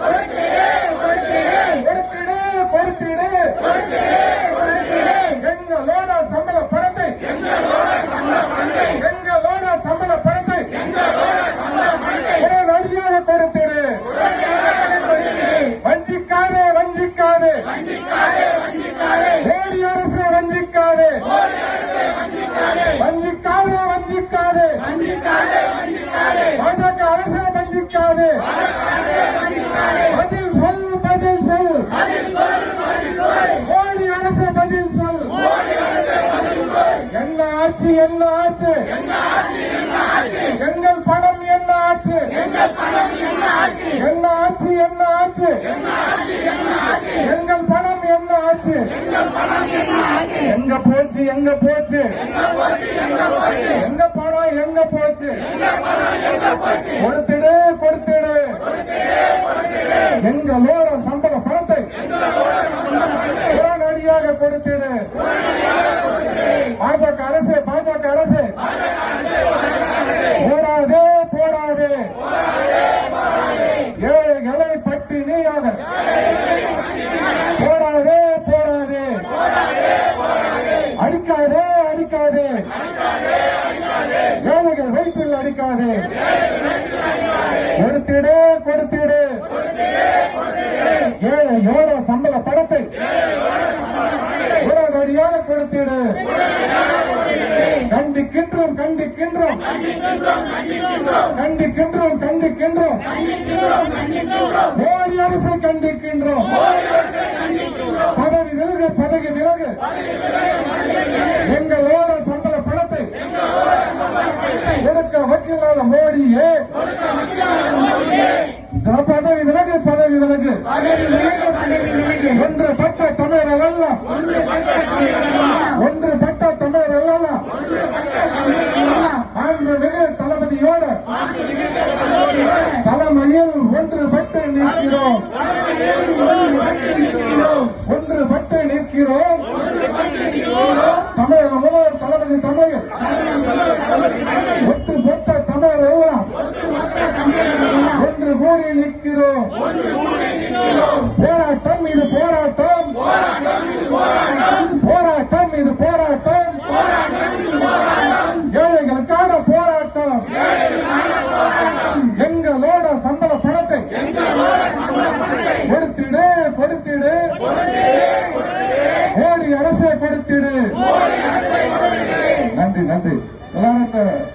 பொறுத்திடு பொறுத்திடு. எங்களோட சம்பள பணத்தை எங்களோட சம்பள பணத்தை உடனடியாக கொடுத்திடு. வஞ்சிக்காதே வஞ்சிக்காதே. மோடி அரசு வஞ்சிக்காதே. வஞ்சிக்காதே வஞ்சிக்காதே. பாஜக அரசு வஞ்சிக்காதே. ஆச்சு என்ன ஆச்சு எங்கள் பணம் என்ன ஆச்சு என்ன ஆச்சு என்ன ஆச்சு எங்கள் பணம் என்ன ஆச்சு எங்க போச்சு எங்க போச்சு? எங்க பணம் எங்க போச்சு? கொடுத்துடு கொடுத்துடு. எங்களோட சம்பளம் பணத்தை உடனடியாக கொடுத்துடு பாஜக அரசு பாஜக அரசு போடாதே போடாதே ஏழைகளை பட்டினியாக போடாதே போடாதே அடிக்காதே அடிக்காதே ஏழைகள் வயிற்றில் அடிக்காதே. கொடுத்திடு கொடுத்திடு. ஏழையோட சம்பள படத்தை உடனடியாக கொடுத்திடு. கண்டிக்கின்றோம் கண்டிக்கின்றோம். கண்டிக்கின்றோம் கண்டிக்கின்றோம். மோடி அரசை கண்டிக்கின்றோம். பதவி விலகு பதவி விலகு. எங்களோட சம்பள பணத்தை வக்கில்லாத மோடியே. பதவி விலகு. பதவி விலகு ஒன்று பட்ட தமிழர் அல்ல. ஒன்று பட்ட தமிழர் அல்ல. ஆண்டு மிகு தளபதியோடு தலைமையில் ஒன்று பட்டு நிற்கிறோம் ஒன்று பட்டு நிற்கிறோம் தமிழக முதல்வர் தளபதி தமிழர் ஒட்டு மொத்த தமிழர் எல்லாம் ஒன்று கூடி நிற்கிறோம். போராட்டம் இது போராட்டம். போராட்டம் இது போராட்டம். ஏழைகளுக்கான போராட்டம். எங்களோட சம்பள பணத்தை கொடுத்திடு கொடுத்திடு. மோடி அரசை கொடுத்திடு. நன்றி நன்றி. எல்லாரும்